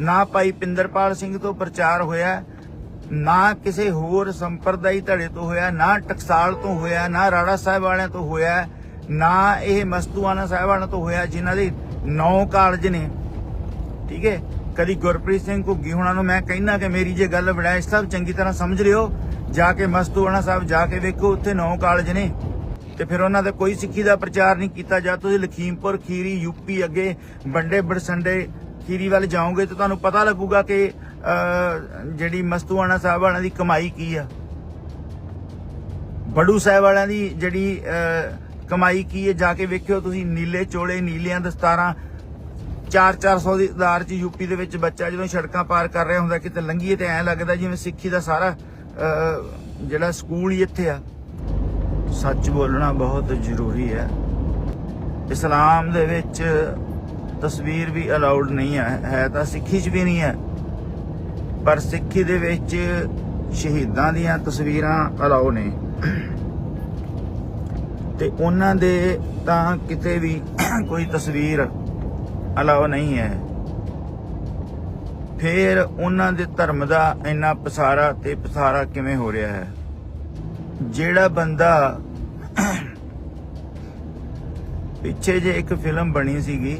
ਨਾ ਭਾਈ ਪਿੰਦਰਪਾਲ ਸਿੰਘ ਤੋਂ ਪ੍ਰਚਾਰ ਹੋਇਆ, ਨਾ ਕਿਸੇ ਹੋਰ ਸੰਪਰਦਾਇ ਧੜੇ ਤੋਂ ਹੋਇਆ, ਨਾ ਟਕਸਾਲ ਤੋਂ ਹੋਇਆ, ਨਾ ਰਾੜਾ ਸਾਹਿਬ ਵਾਲਿਆਂ ਤੋਂ ਹੋਇਆ, ਨਾ ਇਹ ਮਸਤੂਆਨਾ ਸਾਹਿਬ ਵਾਲਿਆਂ ਤੋਂ ਹੋਇਆ, ਜਿਨ੍ਹਾਂ ਦੇ ਨੌ ਕਾਲਜ ਨੇ। ਠੀਕ ਹੈ? ਕਦੀ ਗੁਰਪ੍ਰੀਤ ਸਿੰਘ ਘੁੱਗੀ ਹੁਣਾਂ ਨੂੰ ਮੈਂ ਕਹਿੰਦਾ ਕਿ ਮੇਰੀ ਜੇ ਗੱਲ ਵਿੜਾਇਸ਼ ਸਾਹਿਬ ਚੰਗੀ ਤਰ੍ਹਾਂ ਸਮਝ ਲਿਓ, ਜਾ ਕੇ ਮਸਤੂਆਣਾ ਸਾਹਿਬ ਜਾ ਕੇ ਵੇਖੋ, ਉੱਥੇ ਨੌ ਕਾਲਜ ਨੇ। ਤੇ ਫਿਰ ਉਹਨਾਂ ਦਾ ਕੋਈ ਸਿੱਖੀ ਦਾ ਪ੍ਰਚਾਰ ਨਹੀਂ ਕੀਤਾ ਜਾ, ਤੁਸੀਂ ਲਖੀਮਪੁਰ, ਖੀਰੀ ਯੂਪੀ ਅੱਗੇ ਬੰਡੇ ਬੜਸੰਡੇ ਖੀਰੀ ਵੱਲ ਜਾਓਗੇ ਤਾਂ ਤੁਹਾਨੂੰ ਪਤਾ ਲੱਗੂਗਾ ਕਿ ਜਿਹੜੀ ਮਸਤੂਆਣਾ ਸਾਹਿਬ ਵਾਲਿਆਂ ਦੀ ਕਮਾਈ ਕੀ ਆ। ਬੜੂ ਸਾਹਿਬ ਵਾਲਿਆਂ ਦੀ ਜਿਹੜੀ ਕਮਾਈ ਕੀ ਹੈ ਜਾ ਕੇ ਵੇਖਿਓ ਤੁਸੀਂ ਨੀਲੇ ਚੋਲੇ, ਨੀਲਿਆਂ ਦਸਤਾਰਾਂ 4-400 ਦੀ ਆਧਾਰ ਚ ਯੂਪੀ ਦੇ ਵਿੱਚ ਬੱਚਾ ਜਦੋਂ ਸੜਕਾਂ ਪਾਰ ਕਰ ਰਿਹਾ ਹੁੰਦਾ, ਕਿਤੇ ਲੰਘੀਏ ਤੇ ਐਂ ਲੱਗਦਾ ਜਿਵੇਂ ਸਿੱਖੀ ਦਾ ਸਾਰਾ ਜਿਹੜਾ ਸਕੂਲ ਹੀ ਇੱਥੇ ਆ। ਸੱਚ ਬੋਲਣਾ ਬਹੁਤ ਜ਼ਰੂਰੀ ਹੈ। ਇਸਲਾਮ ਦੇ ਵਿੱਚ ਤਸਵੀਰ ਵੀ ਅਲਾਉਡ ਨਹੀਂ ਹੈ ਹੈ ਤਾਂ ਸਿੱਖੀ 'ਚ ਵੀ ਨਹੀਂ ਹੈ। ਪਰ ਸਿੱਖੀ ਦੇ ਵਿੱਚ ਸ਼ਹੀਦਾਂ ਦੀਆਂ ਤਸਵੀਰਾਂ ਅਲਾਉ ਨੇ। ਤੇ ਉਹਨਾਂ ਦੇ ਤਾਂ ਕਿਤੇ ਵੀ ਕੋਈ ਤਸਵੀਰ ਅਲਾਉ ਨਹੀਂ ਹੈ। ਫਿਰ ਉਹਨਾਂ ਦੇ ਧਰਮ ਦਾ ਇੰਨਾ ਪਸਾਰਾ ਤੇ ਪਸਾਰਾ ਕਿਵੇਂ ਹੋ ਰਿਹਾ ਹੈ? ਜਿਹੜਾ ਬੰਦਾ ਪਿੱਛੇ ਜੇ ਇੱਕ ਫਿਲਮ ਬਣੀ ਸੀਗੀ,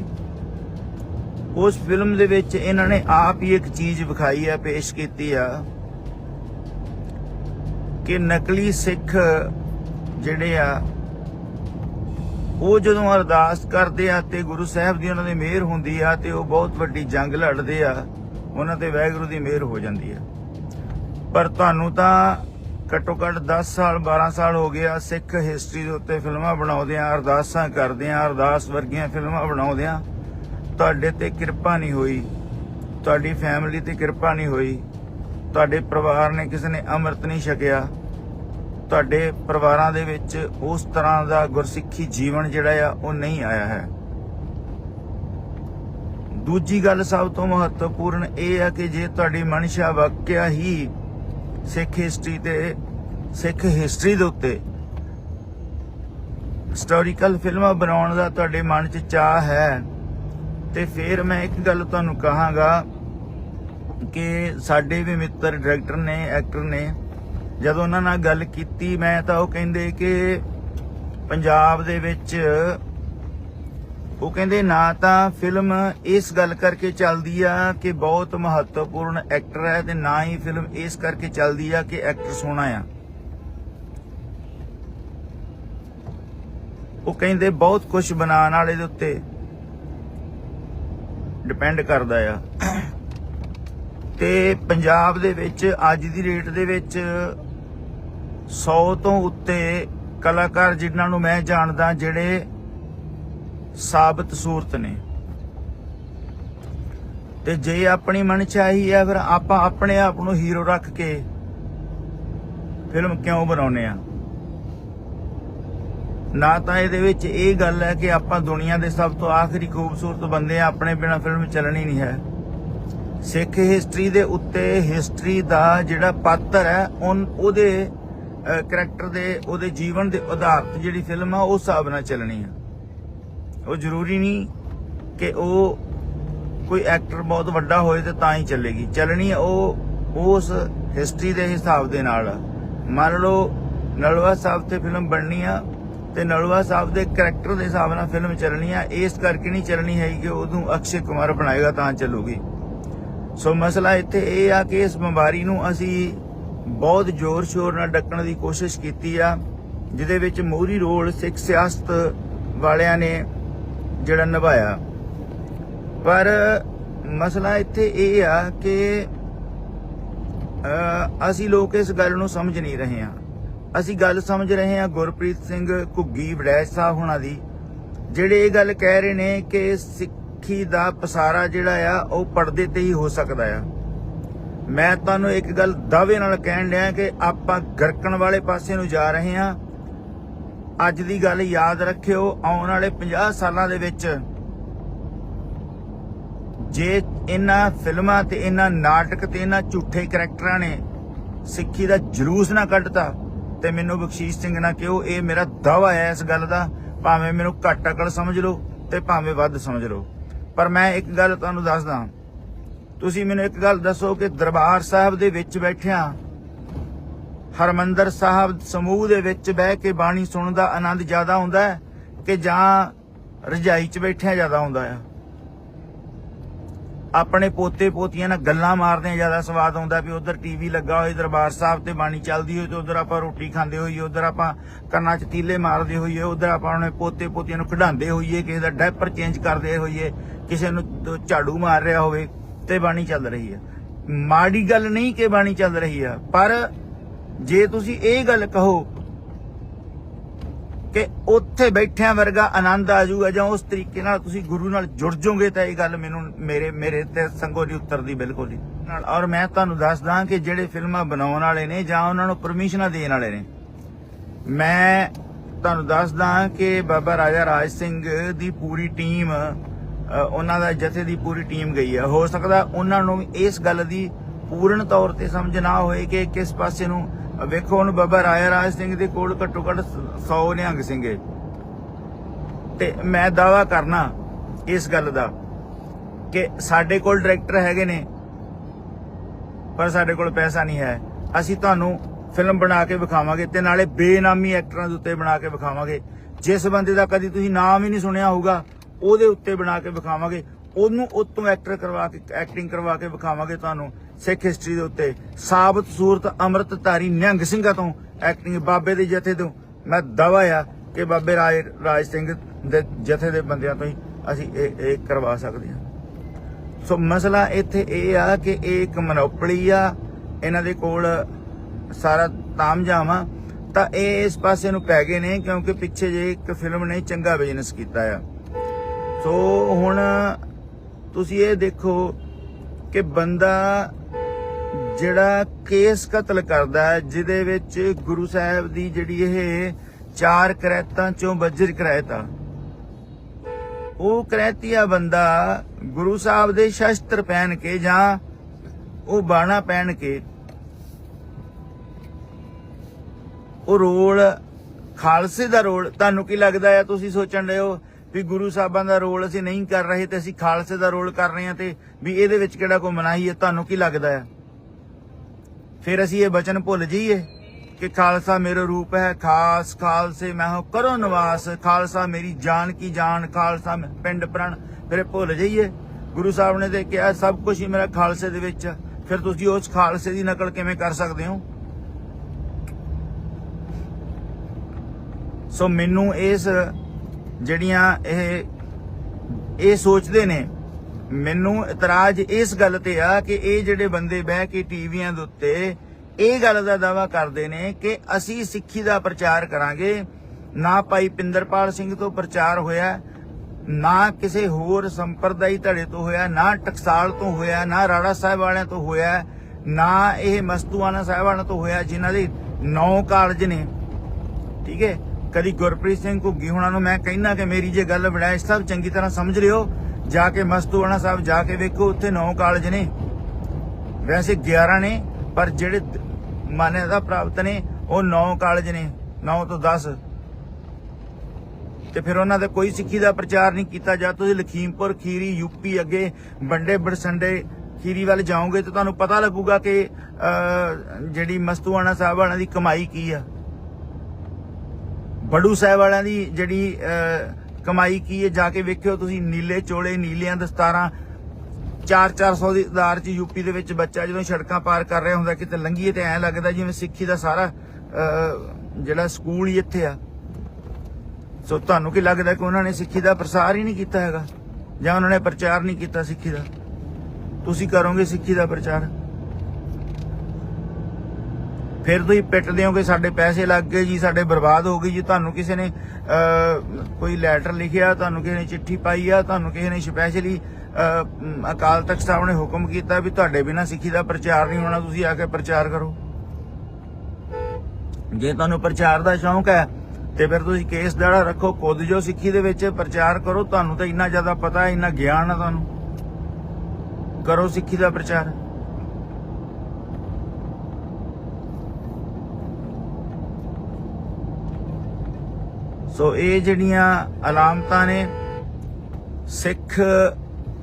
ਉਸ ਫਿਲਮ ਦੇ ਵਿੱਚ ਇਹਨਾਂ ਨੇ ਆਪ ਹੀ ਇੱਕ ਚੀਜ਼ ਵਿਖਾਈ ਆ, ਪੇਸ਼ ਕੀਤੀ ਆ, ਕਿ ਨਕਲੀ ਸਿੱਖ ਜਿਹੜੇ ਆ, ਉਹ ਜਦੋਂ ਅਰਦਾਸ ਕਰਦੇ ਆ ਤੇ ਗੁਰੂ ਸਾਹਿਬ ਦੀ ਉਹਨਾਂ ਦੀ ਮਿਹਰ ਹੁੰਦੀ ਆ ਤੇ ਉਹ ਬਹੁਤ ਵੱਡੀ ਜੰਗ ਲੜਦੇ ਆ, ਉਹਨਾਂ ਤੇ ਵਾਹਿਗੁਰੂ ਦੀ ਮਿਹਰ ਹੋ ਜਾਂਦੀ ਆ। ਪਰ ਤੁਹਾਨੂੰ ਤਾਂ ਘੱਟੋ ਘੱਟ 10 ਸਾਲ 12 ਸਾਲ ਹੋ ਗਿਆ ਸਿੱਖ ਹਿਸਟਰੀ ਦੇ ਉੱਤੇ ਫਿਲਮਾਂ ਬਣਾਉਂਦੇ ਆ, ਅਰਦਾਸਾਂ ਕਰਦੇ ਆ, ਅਰਦਾਸ ਵਰਗੀਆਂ ਫਿਲਮਾਂ ਬਣਾਉਂਦੇ ਆ। ਤੁਹਾਡੇ ਤੇ ਕਿਰਪਾ ਨਹੀਂ ਹੋਈ। ਤੁਹਾਡੀ ਫੈਮਿਲੀ ਤੇ ਕਿਰਪਾ ਨਹੀਂ ਹੋਈ। ਤੁਹਾਡੇ ਪਰਿਵਾਰ ਨੇ ਕਿਸੇ ਨੇ ਅੰਮ੍ਰਿਤ ਨਹੀਂ ਛਕਿਆ। ਤੁਹਾਡੇ ਪਰਿਵਾਰਾਂ ਦੇ ਵਿੱਚ ਉਸ ਤਰ੍ਹਾਂ ਦਾ ਗੁਰਸਿੱਖੀ ਜੀਵਨ ਜਿਹੜਾ ਆ, ਉਹ ਨਹੀਂ ਆਇਆ ਹੈ। ਦੂਜੀ ਗੱਲ ਸਭ ਤੋਂ ਮਹੱਤਵਪੂਰਨ ਇਹ ਆ ਕਿ ਜੇ ਤੁਹਾਡੀ ਮਨਸ਼ਾ ਵਾਕਿਆ ਹੀ ਸਿੱਖ ਹਿਸਟਰੀ ਤੇ ਸਿੱਖ ਹਿਸਟਰੀ ਦੇ ਉੱਤੇ ਹਿਸਟੋਰੀਕਲ ਫਿਲਮਾਂ ਬਣਾਉਣ ਦਾ ਤੁਹਾਡੇ ਮਨ 'ਚ ਚਾਹ ਹੈ। ਤੇ ਫਿਰ ਮੈਂ ਇੱਕ ਗੱਲ ਤੁਹਾਨੂੰ ਕਹਾਂਗਾ ਕਿ ਸਾਡੇ ਵੀ ਮਿੱਤਰ ਡਾਇਰੈਕਟਰ ਨੇ ਐਕਟਰ ਨੇ ਜਦੋਂ ਉਹਨਾਂ ਨਾਲ ਗੱਲ ਕੀਤੀ, ਮੈਂ ਤਾਂ ਉਹ ਕਹਿੰਦੇ ਕਿ ਪੰਜਾਬ ਦੇ ਵਿੱਚ ਉਹ ਕਹਿੰਦੇ, ਨਾ ਤਾਂ ਫਿਲਮ ਇਸ ਗੱਲ ਕਰਕੇ ਚੱਲਦੀ ਆ ਕਿ ਬਹੁਤ ਮਹੱਤਵਪੂਰਨ ਐਕਟਰ ਹੈ ਤੇ ਨਾ ਹੀ ਫਿਲਮ ਇਸ ਕਰਕੇ ਚੱਲਦੀ ਆ ਕਿ ਐਕਟਰ ਸੋਹਣਾ ਆ। ਉਹ ਕਹਿੰਦੇ, ਬਹੁਤ ਕੁਝ ਬਣਾਉਣ ਵਾਲੇ ਦੇ ਉੱਤੇ ਡਿਪੈਂਡ ਕਰਦਾ ਆ। ਤੇ ਪੰਜਾਬ ਦੇ ਵਿੱਚ, ਅੱਜ ਦੀ ਰੇਟ ਦੇ ਵਿੱਚ 100 ਤੋਂ ਉੱਤੇ ਕਲਾਕਾਰ ਜਿਨ੍ਹਾਂ ਨੂੰ ਮੈਂ ਜਾਣਦਾ, ਜਿਹੜੇ ਸਾਬਤ ਸੂਰਤ ਨੇ। ਤੇ ਜੇ ਆਪਣੀ ਮਨ ਚਾਹੀ ਹੈ, ਫਿਰ ਆਪਾਂ ਆਪਣੇ ਆਪ ਨੂੰ ਹੀਰੋ ਰੱਖ ਕੇ ਫਿਲਮ ਕਿਉਂ ਬਣਾਉਨੇ ਆ ਨਾ ਤਾਂ ਇਹਦੇ ਵਿੱਚ ਇਹ ਗੱਲ ਹੈ ਕਿ ਆਪਾਂ ਦੁਨੀਆ ਦੇ ਸਭ ਤੋਂ ਆਖਰੀ ਖੂਬਸੂਰਤ ਬੰਦੇ ਆ ਆਪਣੇ ਬਿਨਾ ਫਿਲਮ ਚੱਲਣੀ ਨਹੀਂ ਹੈ। ਸਿੱਖ ਹਿਸਟਰੀ ਦੇ ਉੱਤੇ ਹਿਸਟਰੀ ਦਾ ਜਿਹੜਾ ਪਾਤਰ ਹੈ, ਉਨ ਉਹਦੇ ਕੈਰੈਕਟਰ ਦੇ, ਉਹਦੇ ਜੀਵਨ ਦੇ ਆਧਾਰਿਤ ਜਿਹੜੀ ਫਿਲਮ ਆ, ਉਹ ਹਿਸਾਬ ਨਾਲ ਚੱਲਣੀ ਆ ਉਹ ਜ਼ਰੂਰੀ ਨਹੀਂ ਕਿ ਉਹ ਕੋਈ ਐਕਟਰ ਬਹੁਤ ਵੱਡਾ ਹੋਏ ਤੇ ਤਾਂ ਹੀ ਚੱਲੇਗੀ। ਚੱਲਣੀ ਉਹ, ਉਸ ਹਿਸਟਰੀ ਦੇ ਹਿਸਾਬ ਦੇ ਨਾਲ। ਮੰਨ ਲਓ ਨਲਵਾ ਸਾਹਿਬ ਤੇ ਫਿਲਮ ਬਣਨੀ ਆ ਤੇ ਨਲਵਾ ਸਾਹਿਬ ਦੇ ਕੈਰੈਕਟਰ ਦੇ ਹਿਸਾਬ ਨਾਲ ਫਿਲਮ ਚੱਲਣੀ ਆ। ਇਸ ਕਰਕੇ ਨਹੀਂ ਚੱਲਣੀ ਹੈ ਕਿ ਉਦੋਂ ਅਕਸ਼ੇ ਕੁਮਾਰ ਬਣਾਏਗਾ ਤਾਂ ਚੱਲੂਗੀ। ਸੋ ਮਸਲਾ ਇੱਥੇ ਇਹ ਆ ਕਿ ਇਸ ਬਿਮਾਰੀ ਨੂੰ ਅਸੀਂ ਬਹੁਤ ਜ਼ੋਰ ਸ਼ੋਰ ਨਾਲ ਡੱਕਣ ਦੀ ਕੋਸ਼ਿਸ਼ ਕੀਤੀ ਆ, ਜਿਹਦੇ ਵਿੱਚ ਮੋਹਰੀ ਰੋਲ ਸਿੱਖ ਸਿਆਸਤ ਵਾਲਿਆਂ ਨੇ ਜਿਹੜਾ ਨਿਭਾਇਆ। ਪਰ ਮਸਲਾ ਇੱਥੇ ਇਹ ਆ ਕਿ ਅਸੀਂ ਲੋਕ ਇਸ ਗੱਲ ਨੂੰ ਸਮਝ ਨਹੀਂ ਰਹੇ ਹਾਂ। ਅਸੀਂ ਗੱਲ ਸਮਝ ਰਹੇ ਹਾਂ ਗੁਰਪ੍ਰੀਤ ਸਿੰਘ ਘੁੱਗੀ ਵੜੈਚ ਸਾਹਿਬ ਹੁਣਾਂ ਦੀ, ਜਿਹੜੇ ਇਹ ਗੱਲ ਕਹਿ ਰਹੇ ਨੇ ਕਿ ਸਿੱਖੀ ਦਾ ਪਸਾਰਾ ਜਿਹੜਾ ਆ, ਉਹ ਪਰਦੇ ਤੇ ਹੀ ਹੋ ਸਕਦਾ ਆ। ਮੈਂ ਤੁਹਾਨੂੰ ਇੱਕ ਗੱਲ ਦਾਅਵੇ ਨਾਲ ਕਹਿਣ ਲਿਆ ਕਿ ਆਪਾਂ ਗਰਕਣ ਵਾਲੇ ਪਾਸੇ ਨੂੰ ਜਾ ਰਹੇ ਹਾਂ। ਅੱਜ ਦੀ ਗੱਲ ਯਾਦ ਰੱਖਿਓ, ਆਉਣ ਵਾਲੇ 50 ਸਾਲਾਂ ਦੇ ਵਿੱਚ ਜੇ ਇਹਨਾਂ ਫਿਲਮਾਂ ਤੇ ਇਹਨਾਂ ਨਾਟਕ ਤੇ ਇਹਨਾਂ ਝੂਠੇ ਕਰੈਕਟਰਾਂ ਨੇ ਸਿੱਖੀ ਦਾ ਜਲੂਸ ਨਾ ਕੱਢਤਾ, ਤੇ ਮੈਨੂੰ ਬਖਸ਼ੀਸ਼ ਸਿੰਘ ਨਾ ਕਿਉ ਇਹ ਮੇਰਾ ਦਾਵਾ ਹੈ ਇਸ ਗੱਲ ਦਾ, ਭਾਵੇਂ ਮੈਨੂੰ ਘੱਟ ਅਕਲ ਸਮਝ ਲਓ ਤੇ ਭਾਵੇਂ ਵੱਧ ਸਮਝ ਲਓ। ਪਰ ਮੈਂ ਇੱਕ ਗੱਲ ਤੁਹਾਨੂੰ ਦੱਸਦਾ, ਤੁਸੀਂ ਮੈਨੂੰ ਇੱਕ ਗੱਲ ਦੱਸੋ ਕਿ ਦਰਬਾਰ ਸਾਹਿਬ ਦੇ ਵਿੱਚ ਬੈਠਿਆਂ ਹਰਮੰਦਰ ਸਾਹਿਬ ਸਮੂਹ ਦੇ ਵਿੱਚ ਬਹਿ ਕੇ ਬਾਣੀ ਸੁਣਨ ਦਾ ਆਨੰਦ ਜ਼ਿਆਦਾ ਹੁੰਦਾ ਹੈ ਕਿ ਜਾਂ ਰਜਾਈ 'ਚ ਬੈਠਿਆਂ ਜ਼ਿਆਦਾ ਹੁੰਦਾ ਆ? ਆਪਣੇ ਪੋਤੇ ਪੋਤੀਆਂ ਨਾਲ ਗੱਲਾਂ ਮਾਰਦੇ ਜ਼ਿਆਦਾ ਸਵਾਦ ਆਉਂਦਾ ਵੀ ਉਧਰ ਟੀਵੀ ਲੱਗਾ ਹੋਏ, ਦਰਬਾਰ ਸਾਹਿਬ ਤੇ ਬਾਣੀ ਚੱਲਦੀ ਹੋਈ ਤੇ ਉਧਰ ਆਪਾਂ ਰੋਟੀ ਖਾਂਦੇ ਹੋਈਏ, ਉਧਰ ਆਪਾਂ ਕੰਨਾਂ 'ਚ ਤੀਲੇ ਮਾਰਦੇ ਹੋਈਏ, ਉਧਰ ਆਪਾਂ ਆਪਣੇ ਪੋਤੇ ਪੋਤੀਆਂ ਨੂੰ ਖਿਡਾਉਂਦੇ ਹੋਈਏ, ਕਿਸੇ ਦਾ ਡਾਇਪਰ ਚੇਂਜ ਕਰਦੇ ਹੋਈਏ, ਕਿਸੇ ਨੂੰ ਝਾੜੂ ਮਾਰ ਰਿਹਾ ਹੋਵੇ ਤੇ ਬਾਣੀ ਚੱਲ ਰਹੀ ਹੈ ਮਾੜੀ ਗੱਲ ਨਹੀਂ ਕਿ ਬਾਣੀ ਚੱਲ ਰਹੀ ਆ, ਪਰ ਜੇ ਤੁਸੀਂ ਇਹ ਗੱਲ ਕਹੋ ਕਿ ਉੱਥੇ ਬੈਠਿਆਂ ਵਰਗਾ ਆਨੰਦ ਆ ਜਾਊਗਾ ਜਾਂ ਉਸ ਤਰੀਕੇ ਨਾਲ ਤੁਸੀਂ ਗੁਰੂ ਨਾਲ ਜੁੜ ਜਾਓਗੇ ਤਾਂ ਇਹ ਗੱਲ ਮੈਨੂੰ, ਮੇਰੇ ਮੇਰੇ ਤੇ ਸੰਗੋ ਨਹੀਂ ਉਤਰਦੀ ਬਿਲਕੁਲ ਹੀ ਨਾਲ ਔਰ ਮੈਂ ਤੁਹਾਨੂੰ ਦੱਸਦਾ ਕਿ ਜਿਹੜੇ ਫਿਲਮਾਂ ਬਣਾਉਣ ਵਾਲੇ ਨੇ ਜਾਂ ਉਹਨਾਂ ਨੂੰ ਪਰਮਿਸ਼ਨਾਂ ਦੇਣ ਵਾਲੇ ਨੇ, ਮੈਂ ਤੁਹਾਨੂੰ ਦੱਸਦਾ ਕਿ ਬਾਬਾ ਰਾਜਾ ਰਾਜ ਸਿੰਘ ਦੀ ਪੂਰੀ ਟੀਮ ਉਹਨਾਂ ਦਾ ਜਥੇ ਦੀ ਪੂਰੀ ਟੀਮ ਗਈ ਹੈ ਹੋ ਸਕਦਾ ਉਹਨਾਂ ਨੂੰ ਇਸ ਗੱਲ ਦੀ ਪੂਰਨ ਤੌਰ ਤੇ ਸਮਝ ਨਾ ਹੋਏ ਕਿ ਕਿਸ ਪਾਸੇ ਨੂੰ ਵੇਖੋ ਹੁਣ ਬਾਬਾ ਰਾਜਾ ਰਾਜ ਸਿੰਘ ਦੇ ਕੋਲ ਘੱਟੋ ਘੱਟ 100 ਨਿਹੰਗ ਸਿੰਘੇ। ਤੇ ਮੈਂ ਦਾਵਾ ਕਰਨਾ ਇਸ ਗੱਲ ਦਾ ਕਿ ਸਾਡੇ ਕੋਲ ਡਾਇਰੈਕਟਰ ਹੈਗੇ ਨੇ, ਪਰ ਸਾਡੇ ਕੋਲ ਪੈਸਾ ਨਹੀਂ ਹੈ। ਅਸੀਂ ਤੁਹਾਨੂੰ ਫਿਲਮ ਬਣਾ ਕੇ ਵਿਖਾਵਾਂਗੇ ਤੇ ਨਾਲੇ ਬੇਨਾਮੀ ਐਕਟਰਾਂ ਦੇ ਉੱਤੇ ਬਣਾ ਕੇ ਵਿਖਾਵਾਂਗੇ। ਜਿਸ ਬੰਦੇ ਦਾ ਕਦੀ ਤੁਸੀਂ ਨਾਮ ਹੀ ਨਹੀਂ ਸੁਣਿਆ ਹੋਊਗਾ, ਉਹਦੇ ਉੱਤੇ ਬਣਾ ਕੇ ਵਿਖਾਵਾਂਗੇ। ਉਹਨੂੰ ਉਤੋਂ ਐਕਟਰ ਕਰਵਾ ਕੇ ਐਕਟਿੰਗ ਕਰਵਾ ਕੇ ਵਿਖਾਵਾਂਗੇ ਤੁਹਾਨੂੰ ਸਿੱਖ ਹਿਸਟਰੀ ਦੇ ਉੱਤੇ। ਸਾਬਤ, ਸੂਰਤ ਅੰਮ੍ਰਿਤਧਾਰੀ ਨਿਹੰਗ ਸਿੰਘਾਂ ਤੋਂ ਐਕਟਿੰਗ ਬਾਬੇ ਦੇ ਜਥੇ ਤੋਂ। ਮੈਂ ਦਾਵਾ ਆ ਕਿ ਬਾਬੇ ਰਾਜ ਰਾਜ ਸਿੰਘ ਦੇ ਜਥੇ ਦੇ ਬੰਦਿਆਂ ਤੋਂ ਹੀ ਅਸੀਂ ਇਹ ਇਹ ਕਰਵਾ ਸਕਦੇ ਹਾਂ। ਸੋ ਮਸਲਾ ਇੱਥੇ ਇਹ ਆ ਕਿ ਇਹ ਇੱਕ ਮਨੋਪਲੀ ਆ। ਇਹਨਾਂ ਦੇ ਕੋਲ ਸਾਰਾ ਤਾਮਝਾਮ ਆ। ਤਾਂ ਇਹ ਇਸ ਪਾਸੇ ਨੂੰ ਪੈ ਗਏ ਨੇ ਕਿਉਂਕਿ ਪਿੱਛੇ ਜੇ ਇੱਕ ਫਿਲਮ ਨੇ ਚੰਗਾ ਬਿਜ਼ਨਸ ਕੀਤਾ ਆ। ਸੋ ਹੁਣ ਤੁਸੀਂ ਇਹ ਦੇਖੋ ਕਿ ਬੰਦਾ ਜਿਹੜਾ ਕੇਸ ਕਤਲ ਕਰਦਾ ਹੈ, ਜਿਹਦੇ ਵਿੱਚ ਗੁਰੂ ਸਾਹਿਬ ਦੀ ਜਿਹੜੀ ਇਹ ਚਾਰ ਕਰੈਤਾਂ ਚੋਂ ਬੱਜਰ ਕਰੈਤ ਆ। ਉਹ ਕਰੈਤੀਆ ਬੰਦਾ ਗੁਰੂ ਸਾਹਿਬ ਦੇ ਸ਼ਸਤਰ ਪਹਿਨ ਕੇ ਜਾਂ ਉਹ ਬਾਣਾ ਪਹਿਨ ਕੇ ਉਹ ਰੋਲ, ਖਾਲਸੇ ਦਾ ਰੋਲ, ਤੁਹਾਨੂੰ ਕੀ ਲੱਗਦਾ ਹੈ ਤੁਸੀਂ ਸੋਚਣ ਰਹੇ ਹੋ? ਵੀ ਗੁਰੂ ਸਾਹਿਬਾਂ ਦਾ ਰੋਲ ਅਸੀਂ ਨਹੀਂ ਕਰ ਰਹੇ ਤੇ ਅਸੀਂ ਖਾਲਸੇ ਦਾ ਰੋਲ ਕਰ ਰਹੇ ਹਾਂ ਤੇ ਵੀ ਇਹਦੇ ਵਿੱਚ ਕਿਹੜਾ ਕੋਈ ਮਨਾਹੀ ਹੈ, ਤੁਹਾਨੂੰ ਕੀ ਲੱਗਦਾ ਹੈ? ਫਿਰ ਅਸੀਂ ਇਹ ਬਚਨ ਭੁੱਲ ਜਾਈਏ ਕਿ ਖਾਲਸਾ ਮੇਰਾ ਰੂਪ ਹੈ, ਖਾਸ ਖਾਲਸੇ ਮੈਂ ਹੋ, ਕਰੋ ਨਿਵਾਸ, ਖਾਲਸਾ ਮੇਰੀ ਜਾਨ ਕੀ ਜਾਨ, ਖਾਲਸਾ ਪਿੰਡ ਪ੍ਰਣ। ਫਿਰ ਇਹ ਭੁੱਲ ਜਾਈਏ, ਗੁਰੂ ਸਾਹਿਬ ਨੇ ਤੇ ਕਿਹਾ, ਸਭ ਕੁਝ ਹੀ ਮੇਰਾ ਖਾਲਸੇ ਦੇ ਵਿੱਚ ਫਿਰ ਤੁਸੀਂ ਉਸ ਖਾਲਸੇ ਦੀ ਨਕਲ ਕਿਵੇਂ ਕਰ ਸਕਦੇ ਹੋ? ਸੋ ਮੈਨੂੰ ਇਸ ਜਿਹੜੀਆਂ ਇਹ ਇਹ ਸੋਚਦੇ ਨੇ, ਮੈਨੂੰ ਇਤਰਾਜ਼ ਇਸ ਗੱਲ ਤੇ ਆ ਕਿ ਇਹ ਜਿਹੜੇ ਬੰਦੇ ਬਹਿ ਕੇ ਟੀਵੀਆਂ ਦੇ ਉੱਤੇ ਇਹ ਗੱਲ ਦਾ ਦਾਵਾ ਕਰਦੇ ਨੇ ਕਿ ਅਸੀਂ ਸਿੱਖੀ ਦਾ ਪ੍ਰਚਾਰ ਕਰਾਂਗੇ, ਨਾ ਭਾਈ ਪਿੰਦਰਪਾਲ ਸਿੰਘ ਤੋਂ ਪ੍ਰਚਾਰ ਹੋਇਆ, ਨਾ ਕਿਸੇ ਹੋਰ ਸੰਪਰਦਾਈ ਧੜੇ ਤੋਂ ਹੋਇਆ, ਨਾ ਟਕਸਾਲ ਤੋਂ ਹੋਇਆ, ਨਾ ਰਾੜਾ ਸਾਹਿਬ ਵਾਲਿਆਂ ਤੋਂ ਹੋਇਆ, ਨਾ ਇਹ ਮਸਤੂਆਣਾ ਸਾਹਿਬ ਵਾਲਿਆਂ ਤੋਂ ਹੋਇਆ, ਜਿਨ੍ਹਾਂ ਦੇ ਨੌ ਕਾਲਜ ਨੇ। ਠੀਕ ਹੈ? ਕਦੀ ਗੁਰਪ੍ਰੀਤ ਸਿੰਘ ਘੁੱਗੀ ਹੁਣਾਂ ਨੂੰ ਮੈਂ ਕਹਿਣਾ ਕਿ ਮੇਰੀ ਜੇ ਗੱਲ ਬਣਾਏ ਸਭ ਚੰਗੀ ਤਰ੍ਹਾਂ ਸਮਝ ਲਿਓ। ਜਾ ਕੇ ਮਸਤੂਆਣਾ ਸਾਹਿਬ ਜਾ ਕੇ ਵੇਖੋ, ਉੱਥੇ ਨੌ ਕਾਲਜ ਨੇ। ਵੈਸੇ 11 ਨੇ, ਪਰ ਜਿਹੜੇ ਦ- ਪ੍ਰਾਪਤ ਨੇ, ਉਹ 9 ਕਾਲਜ ਨੇ 9 ਤੋਂ 10 ਤੇ ਫਿਰ ਉਹਨਾਂ ਦਾ ਕੋਈ ਸਿੱਖੀ ਦਾ ਪ੍ਰਚਾਰ ਨਹੀਂ ਕੀਤਾ ਜਾ। ਤੁਸੀਂ ਲਖੀਮਪੁਰ, ਖੀਰੀ ਯੂਪੀ ਅੱਗੇ ਬੰਡੇ ਬਰਸੰਡੇ ਖੀਰੀ ਵੱਲ ਜਾਓਗੇ ਤਾਂ ਤੁਹਾਨੂੰ ਪਤਾ ਲੱਗੂਗਾ ਕਿ ਜਿਹੜੀ ਮਸਤੂਆਣਾ ਸਾਹਿਬ ਵਾਲਿਆਂ ਦੀ ਕਮਾਈ ਕੀ ਆ। ਬੜੂ ਸਾਹਿਬ ਵਾਲਿਆਂ ਦੀ ਜਿਹੜੀ ਅਹ, ਕਮਾਈ ਕੀ ਹੈ? ਜਾ ਕੇ ਵੇਖਿਓ ਤੁਸੀਂ ਨੀਲੇ ਚੋਲੇ ਨੀਲੀਆਂ ਦਸਤਾਰਾਂ 4-400 ਦੀ ਆਧਾਰ ਚ ਯੂਪੀ ਦੇ ਵਿੱਚ ਬੱਚਾ ਜਦੋਂ ਸੜਕਾਂ ਪਾਰ ਕਰ ਰਿਹਾ ਹੁੰਦਾ ਕਿਤੇ ਲੰਘੀਏ ਤੇ ਐਂ ਲੱਗਦਾ ਜਿਵੇਂ ਸਿੱਖੀ ਦਾ ਸਾਰਾ ਜਿਹੜਾ ਸਕੂਲ ਹੀ ਇੱਥੇ ਆ। ਸੋ ਤੁਹਾਨੂੰ ਕੀ ਲੱਗਦਾ ਕਿ ਉਹਨਾਂ ਨੇ ਸਿੱਖੀ ਦਾ ਪ੍ਰਸਾਰ ਹੀ ਨਹੀਂ ਕੀਤਾ ਹੈਗਾ? ਜਾਂ ਉਹਨਾਂ ਨੇ ਪ੍ਰਚਾਰ ਨਹੀਂ ਕੀਤਾ ਸਿੱਖੀ ਦਾ? ਤੁਸੀਂ ਕਰੋਗੇ ਸਿੱਖੀ ਦਾ ਪ੍ਰਚਾਰ? ਫਿਰ ਤੁਸੀਂ ਪਿੱਟ ਦਿਓਗੇ, ਸਾਡੇ ਪੈਸੇ ਲੱਗ ਗਏ ਜੀ, ਸਾਡੇ ਬਰਬਾਦ ਹੋ ਗਏ ਜੀ। ਤੁਹਾਨੂੰ ਕਿਸੇ ਨੇ ਕੋਈ ਲੈਟਰ ਲਿਖਿਆ, ਤੁਹਾਨੂੰ ਕਿਸੇ ਨੇ ਚਿੱਠੀ ਪਾਈ ਆ, ਤੁਹਾਨੂੰ ਕਿਸੇ ਨੇ ਸਪੈਸ਼ਲੀ ਅਕਾਲ ਤਖਤ ਸਾਹਿਬ ਨੇ ਹੁਕਮ ਕੀਤਾ ਵੀ ਤੁਹਾਡੇ ਬਿਨਾ ਸਿੱਖੀ ਦਾ ਪ੍ਰਚਾਰ ਨਹੀਂ ਹੋਣਾ, ਤੁਸੀਂ ਆ ਕੇ ਪ੍ਰਚਾਰ ਕਰੋ। ਜੇ ਤੁਹਾਨੂੰ ਪ੍ਰਚਾਰ ਦਾ ਸ਼ੌਂਕ ਹੈ, ਤੇ ਫਿਰ ਤੁਸੀਂ ਕੇਸ ਦਾੜਾ ਰੱਖੋ ਕੁੱਦ ਜੋ ਸਿੱਖੀ ਦੇ ਵਿੱਚ ਪ੍ਰਚਾਰ ਕਰੋ, ਤੁਹਾਨੂੰ ਤਾਂ ਇੰਨਾ ਜ਼ਿਆਦਾ ਪਤਾ ਹੈ, ਇੰਨਾ ਗਿਆਨ ਹੈ ਤੁਹਾਨੂੰ। ਕਰੋ ਸਿੱਖੀ ਦਾ ਪ੍ਰਚਾਰ। ਸੋ ਇਹ ਜਿਹੜੀਆਂ ਅਲਾਮਤਾਂ ਨੇ, ਸਿੱਖ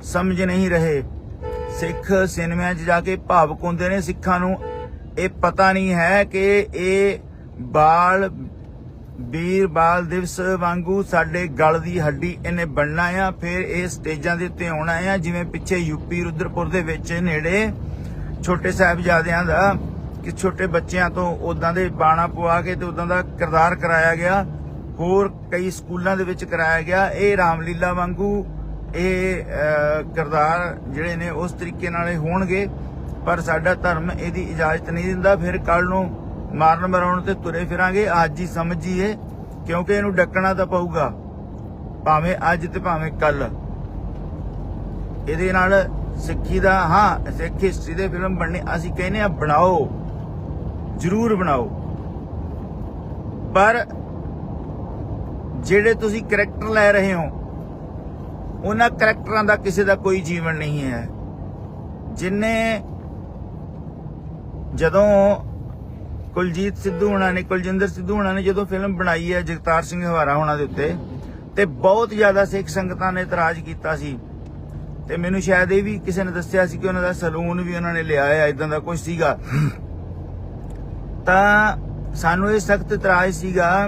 ਸਮਝ ਨਹੀਂ ਰਹੇ। ਸਿੱਖ ਸਿਨੇਮਿਆਂ 'ਚ ਜਾ ਕੇ ਭਾਵਕ ਹੁੰਦੇ ਨੇ ਸਿੱਖਾਂ ਨੂੰ। ਇਹ ਪਤਾ ਨਹੀਂ ਹੈ ਕਿ ਇਹ ਬਾਲ ਵੀਰ ਬਾਲ ਦਿਵਸ ਵਾਂਗੂ ਸਾਡੇ ਗਲ ਦੀ ਹੱਡੀ ਇਹਨੇ ਬਣਨਾ ਆ, ਫਿਰ ਇਹ ਸਟੇਜਾਂ ਦੇ ਉੱਤੇ ਆਉਣਾ ਆ, ਜਿਵੇਂ ਪਿੱਛੇ ਯੂਪੀ ਰੁਦਰਪੁਰ ਦੇ ਵਿੱਚ ਨੇੜੇ ਛੋਟੇ ਸਾਹਿਬਜ਼ਾਦਿਆਂ ਦਾ, ਕਿ ਛੋਟੇ ਬੱਚਿਆਂ ਤੋਂ ਉਦਾਂ ਦੇ ਬਾਣਾ ਪਵਾ ਕੇ ਤੇ ਉਦਾਂ ਦਾ ਕਿਰਦਾਰ ਕਰਾਇਆ ਗਿਆ। ਹੋਰ ਕਈ ਸਕੂਲਾਂ ਦੇ ਵਿੱਚ ਕਰਾਇਆ ਗਿਆ। ਇਹ ਰਾਮਲੀਲਾ ਵਾਂਗੂ ਇਹ ਅਹ, ਕਿਰਦਾਰ ਜਿਹੜੇ ਨੇ ਉਸ ਤਰੀਕੇ ਨਾਲ ਇਹ ਹੋਣਗੇ। ਪਰ ਸਾਡਾ ਧਰਮ ਇਹਦੀ ਇਜਾਜ਼ਤ ਨਹੀਂ ਦਿੰਦਾ। ਫਿਰ ਕੱਲ ਨੂੰ ਮਾਰਨ ਮਰਾਉਣ ਤੇ ਤੁਰੇ ਫਿਰਾਂਗੇ। ਅੱਜ ਹੀ ਸਮਝੀਏ ਕਿਉਂਕਿ ਇਹਨੂੰ ਡੱਕਣਾ ਤਾਂ ਪਊਗਾ। ਭਾਵੇਂ ਅੱਜ ਤੇ ਭਾਵੇਂ ਕੱਲ ਇਹਦੇ ਨਾਲ ਸਿੱਖੀ ਦਾ ਹਾਂ ਸਿੱਖ ਹਿਸਟਰੀ ਦੇ ਫਿਲਮ ਬਣਨੇ ਅਸੀਂ ਕਹਿੰਦੇ ਆ ਬਣਾਓ। ਜ਼ਰੂਰ ਬਣਾਓ। ਪਰ ਜਿਹੜੇ ਤੁਸੀਂ ਕਰੈਕਟਰ ਲੈ ਰਹੇ ਹੋ, ਉਹਨਾਂ ਕਰੈਕਟਰਾਂ ਦਾ ਕਿਸੇ ਦਾ ਕੋਈ ਜੀਵਨ ਨਹੀਂ ਹੈ। ਜਿਨੇ ਜਦੋਂ ਕੁਲਜੀਤ ਸਿੱਧੂ ਹੋਣਾ ਨੇ, ਕੁਲਜਿੰਦਰ ਸਿੱਧੂ ਹੋਣਾ ਨੇ ਜਦੋਂ ਫਿਲਮ ਬਣਾਈ ਹੈ, ਜਗਤਾਰ ਸਿੰਘ ਹਵਾਰਾ ਹੋਣਾ ਦੇ ਉੱਤੇ, ਤੇ ਬਹੁਤ ਜ਼ਿਆਦਾ ਸਿੱਖ ਸੰਗਤਾਂ ਨੇ ਇਤਰਾਜ਼ ਕੀਤਾ ਸੀ। ਤੇ ਮੈਨੂੰ ਸ਼ਾਇਦ ਇਹ ਵੀ ਕਿਸੇ ਨੇ ਦੱਸਿਆ ਸੀ ਕਿ ਉਹਨਾਂ ਦਾ ਸਲੂਨ ਵੀ ਉਹਨਾਂ ਨੇ ਲਿਆ ਹੈ ਇਦਾਂ ਦਾ ਕੁਝ ਸੀਗਾ। ਤਾਂ ਸਾਨੂੰ ਇਹ ਸਖਤ ਇਤਰਾਜ਼ ਸੀਗਾ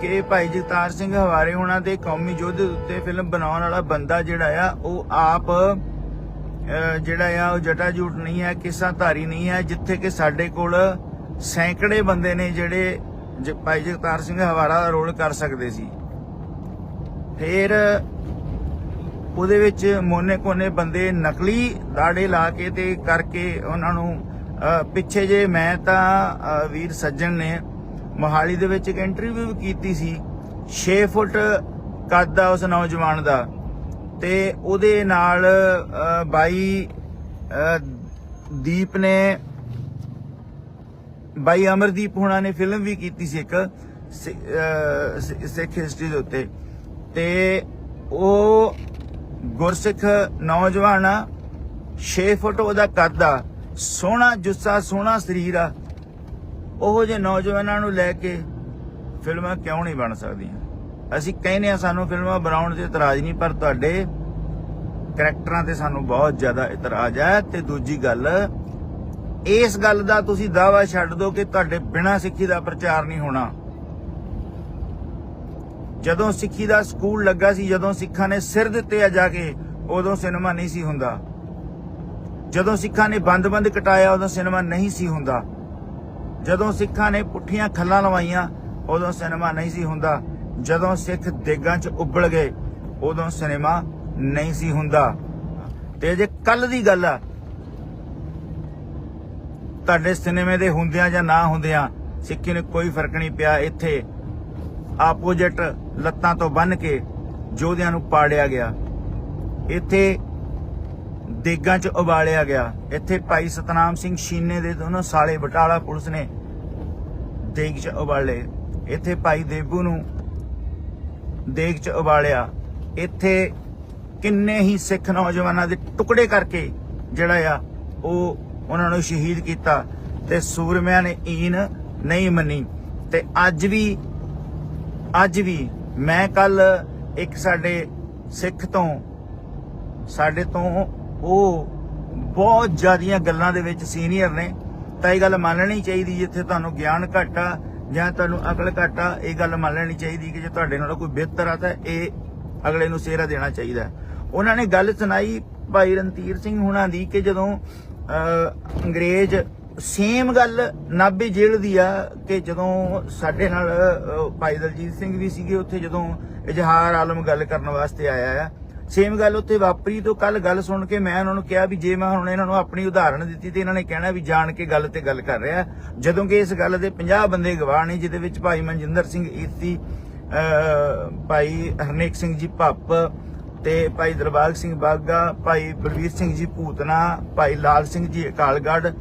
ਕਿ ਭਾਈ ਜਗਤਾਰ ਸਿੰਘ ਹਵਾਰੇ ਹੋਣਾ ਦੇ ਕੌਮੀ ਯੁੱਧ ਦੇ ਉੱਤੇ ਫਿਲਮ ਬਣਾਉਣ ਵਾਲਾ ਬੰਦਾ ਜਿਹੜਾ ਆ, ਉਹ ਆਪ ਜਿਹੜਾ ਆ, ਉਹ ਜਟਾ ਜੂਟ ਨਹੀਂ ਹੈ, ਕਿਸਾ ਧਾਰੀ ਨਹੀਂ ਹੈ, ਜਿੱਥੇ ਕਿ ਸਾਡੇ ਕੋਲ ਸੈਂਕੜੇ ਬੰਦੇ ਨੇ ਜਿਹੜੇ ਭਾਈ ਜਗਤਾਰ ਸਿੰਘ ਹਵਾਰਾ ਦਾ ਰੋਲ ਕਰ ਸਕਦੇ ਸੀ। ਫਿਰ ਉਹਦੇ ਵਿੱਚ ਮੋਨੇ ਕੋਨੇ ਬੰਦੇ ਨਕਲੀ ਦਾੜੇ ਲਾ ਕੇ ਤੇ ਕਰਕੇ ਉਹਨਾਂ ਨੂੰ ਪਿੱਛੇ ਜੇ ਮੈਂ ਤਾਂ ਵੀਰ ਸੱਜਣ ਨੇ ਮੋਹਾਲੀ ਦੇ ਵਿੱਚ ਇੱਕ ਇੰਟਰਵਿਊ ਕੀਤੀ ਸੀ 6 ਫੁੱਟ ਕੱਦ ਦਾ ਉਸ ਨੌਜਵਾਨ ਦਾ ਤੇ ਉਹਦੇ ਨਾਲ ਬਾਈ ਦੀਪ ਨੇ, ਬਾਈ ਅਮਰਦੀਪ ਹੁਣਾ ਨੇ ਫਿਲਮ ਵੀ ਕੀਤੀ ਸੀ ਇੱਕ ਸਿੱਖ ਹਿਸਟਰੀ ਦੇ ਉੱਤੇ। ਤੇ ਉਹ ਗੁਰਸਿੱਖ ਨੌਜਵਾਨ ਆ 6 ਫੁੱਟ ਉਹਦਾ ਕੱਦ ਆ, ਸੋਹਣਾ ਜੁੱਸਾ, ਸੋਹਣਾ ਸਰੀਰ ਆ। ਉਹੋ ਜਿਹੇ ਨੌਜਵਾਨਾਂ ਨੂੰ ਲੈ ਕੇ ਫਿਲਮਾਂ ਕਿਉਂ ਨਹੀਂ ਬਣ ਸਕਦੀਆਂ? ਅਸੀਂ ਕਹਿੰਦੇ ਆ ਸਾਨੂੰ ਫਿਲਮਾਂ ਬਣਾਉਣ ਤੇ ਇਤਰਾਜ਼ ਨਹੀਂ, ਪਰ ਤੁਹਾਡੇ ਕਰੈਕਟਰਾਂ ਤੇ ਸਾਨੂੰ ਬਹੁਤ ਜ਼ਿਆਦਾ ਇਤਰਾਜ਼ ਹੈ। ਤੇ ਦੂਜੀ ਗੱਲ, ਇਸ ਗੱਲ ਦਾ ਤੁਸੀਂ ਦਾਵਾ ਛੱਡ ਦਿਓ ਕਿ ਤੁਹਾਡੇ ਬਿਨਾਂ ਸਿੱਖੀ ਦਾ ਪ੍ਰਚਾਰ ਨਹੀਂ ਹੋਣਾ। ਜਦੋਂ ਸਿੱਖੀ ਦਾ ਸਕੂਲ ਲੱਗਾ ਸੀ, ਜਦੋਂ ਸਿੱਖਾਂ ਨੇ ਸਿਰ ਦਿੱਤੇ ਆ ਜਾ ਕੇ, ਉਦੋਂ ਸਿਨੇਮਾ ਨਹੀਂ ਸੀ ਹੁੰਦਾ। ਜਦੋਂ ਸਿੱਖਾਂ ਨੇ ਬੰਦ-ਬੰਦ ਕਟਾਇਆ, ਉਦੋਂ ਸਿਨੇਮਾ ਨਹੀਂ ਸੀ ਹੁੰਦਾ। ਜਦੋਂ ਸਿੱਖਾਂ ਨੇ ਪੁੱਠੀਆਂ ਖੱਲਾਂ ਲਵਾਈਆਂ, ਉਦੋਂ ਸਿਨੇਮਾ ਨਹੀਂ ਸੀ ਹੁੰਦਾ। ਜਦੋਂ ਸਿੱਖ ਦੇਗਾਂ 'ਚ ਉੱਬਲ ਗਏ, ਉਦੋਂ ਸਿਨੇਮਾ ਨਹੀਂ ਸੀ ਹੁੰਦਾ। ਤੇ ਜੇ ਕੱਲ ਦੀ ਗੱਲ ਆ, ਤੁਹਾਡੇ ਸਿਨੇਮੇ ਦੇ ਹੁੰਦਿਆਂ ਜਾਂ ਨਾ ਹੁੰਦਿਆਂ ਸਿੱਖੀ ਨੂੰ ਕੋਈ ਫ਼ਰਕ ਨਹੀਂ ਪਿਆ। ਇੱਥੇ ਆਪੋਜੀਟ ਲੱਤਾਂ ਤੋਂ ਬੰਨ ਕੇ ਜੋਧਿਆਂ ਨੂੰ ਪਾੜਿਆ ਗਿਆ। ਇੱਥੇ ਦੇਗਾਂ 'ਚ ਉਬਾਲਿਆ ਗਿਆ। ਇੱਥੇ ਭਾਈ ਸਤਨਾਮ ਸਿੰਘ ਸ਼ੀਨੇ ਦੇ ਦੋਨੋਂ ਸਾਲੇ ਬਟਾਲਾ ਪੁਲਿਸ ਨੇ ਦੇਗ 'ਚ ਉਬਾਲੇ ਇੱਥੇ ਭਾਈ ਦੇਬੂ ਨੂੰ ਦੇਗ 'ਚ ਉਬਾਲਿਆ। ਇੱਥੇ ਕਿੰਨੇ ਹੀ ਸਿੱਖ ਨੌਜਵਾਨਾਂ ਦੇ ਟੁਕੜੇ ਕਰਕੇ ਜਿਹੜਾ ਆ, ਉਹ ਉਹਨਾਂ ਨੂੰ ਸ਼ਹੀਦ ਕੀਤਾ ਤੇ ਸੂਰਮਿਆਂ ਨੇ ਈਨ ਨਹੀਂ ਮੰਨੀ। ਤੇ ਅੱਜ ਵੀ ਅੱਜ ਵੀ ਮੈਂ ਕੱਲ ਇੱਕ ਸਾਡੇ ਸਿੱਖ ਤੋਂ, ਸਾਡੇ ਤੋਂ ਉਹ ਬਹੁਤ ਜ਼ਿਆਦੀਆਂ ਗੱਲਾਂ ਦੇ ਵਿੱਚ ਸੀਨੀਅਰ ਨੇ। ਤਾਂ ਇਹ ਗੱਲ ਮੰਨਣੀ ਚਾਹੀਦੀ ਜਿੱਥੇ ਤੁਹਾਨੂੰ ਗਿਆਨ ਘੱਟ ਆ ਜਾਂ ਤੁਹਾਨੂੰ ਅਕਲ ਘੱਟ ਆ ਇਹ ਗੱਲ ਮੰਨ ਲੈਣੀ ਚਾਹੀਦੀ ਕਿ ਜੇ ਤੁਹਾਡੇ ਨਾਲ ਕੋਈ ਬਿਹਤਰ ਆ ਤਾਂ ਇਹ ਅਗਲੇ ਨੂੰ ਸਿਹਰਾ ਦੇਣਾ ਚਾਹੀਦਾ। ਉਹਨਾਂ ਨੇ ਗੱਲ ਸੁਣਾਈ ਭਾਈ ਰਣਧੀਰ ਸਿੰਘ ਹੁਣਾਂ ਦੀ ਕਿ ਜਦੋਂ ਅਹ, ਅੰਗਰੇਜ਼ ਸੇਮ ਗੱਲ ਨਾਭੇ ਜੇਲ੍ਹ ਦੀ ਆ ਕਿ ਜਦੋਂ ਸਾਡੇ ਨਾਲ ਭਾਈ ਦਲਜੀਤ ਸਿੰਘ ਵੀ ਸੀਗੇ ਉੱਥੇ ਜਦੋਂ ਇਜ਼ਹਾਰ ਆਲਮ ਗੱਲ ਕਰਨ ਵਾਸਤੇ ਆਇਆ ਆ ਸੇਮ ਗੱਲ ਉੱਥੇ ਵਾਪਰੀ ਤੋਂ ਕੱਲ ਗੱਲ ਸੁਣ ਕੇ ਮੈਂ ਉਹਨਾਂ ਨੂੰ ਕਿਹਾ ਵੀ ਜੇ ਮੈਂ ਹੁਣ ਇਹਨਾਂ ਨੂੰ ਆਪਣੀ ਉਦਾਹਰਣ ਦਿੱਤੀ ਤੇ ਇਹਨਾਂ ਨੇ ਕਹਿਣਾ ਵੀ ਜਾਣ ਕੇ ਗੱਲ ਤੇ ਗੱਲ ਕਰ ਰਿਹਾ। ਜਦੋਂ ਕਿ ਇਸ ਗੱਲ ਦੇ 50 ਬੰਦੇ ਗਵਾਹ ਨੇ, ਜਿਹਦੇ ਵਿੱਚ ਭਾਈ ਮਨਜਿੰਦਰ ਸਿੰਘ ਈਤੀ ਭਾਈ ਹਰਨੇਕ ਸਿੰਘ ਜੀ ਭੱਪ ਤੇ ਭਾਈ ਦਰਬਾਗ ਸਿੰਘ ਬਾਗਾ, ਭਾਈ ਬਲਵੀਰ ਸਿੰਘ ਜੀ ਭੂਤਨਾ, ਭਾਈ ਲਾਲ ਸਿੰਘ ਜੀ ਅਕਾਲਗੜ੍ਹ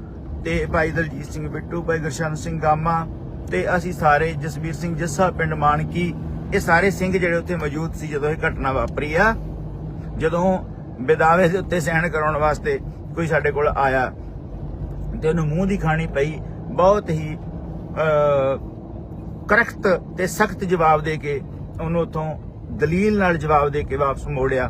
ਤੇ ਭਾਈ ਦਲਜੀਤ ਸਿੰਘ ਬਿੱਟੂ, ਭਾਈ ਗੁਰਸ਼ਨ ਸਿੰਘ ਗਾਮਾ ਤੇ ਅਸੀਂ ਸਾਰੇ ਜਸਬੀਰ ਸਿੰਘ ਜੱਸਾ, ਪਿੰਡ ਮਾਨਕੀ, ਇਹ ਸਾਰੇ ਸਿੰਘ ਜਿਹੜੇ ਉੱਥੇ ਮੌਜੂਦ ਸੀ ਜਦੋਂ ਇਹ ਘਟਨਾ ਵਾਪਰੀ ਆ। ਜਦੋਂ ਵਿਦਾਵੇ ਦੇ ਉੱਤੇ ਸਹਿਣ ਕਰਾਉਣ ਵਾਸਤੇ ਕੋਈ ਸਾਡੇ ਕੋਲ ਆਇਆ ਤੇ ਉਹਨੂੰ ਮੂੰਹ ਦੀ ਖਾਣੀ ਪਈ, ਬਹੁਤ ਹੀ ਕਰਖਤ ਤੇ ਸਖਤ ਜਵਾਬ ਦੇ ਕੇ ਉਹਨੂੰ ਉਥੋਂ ਦਲੀਲ ਨਾਲ ਜਵਾਬ ਦੇ ਕੇ ਵਾਪਸ ਮੋੜਿਆ।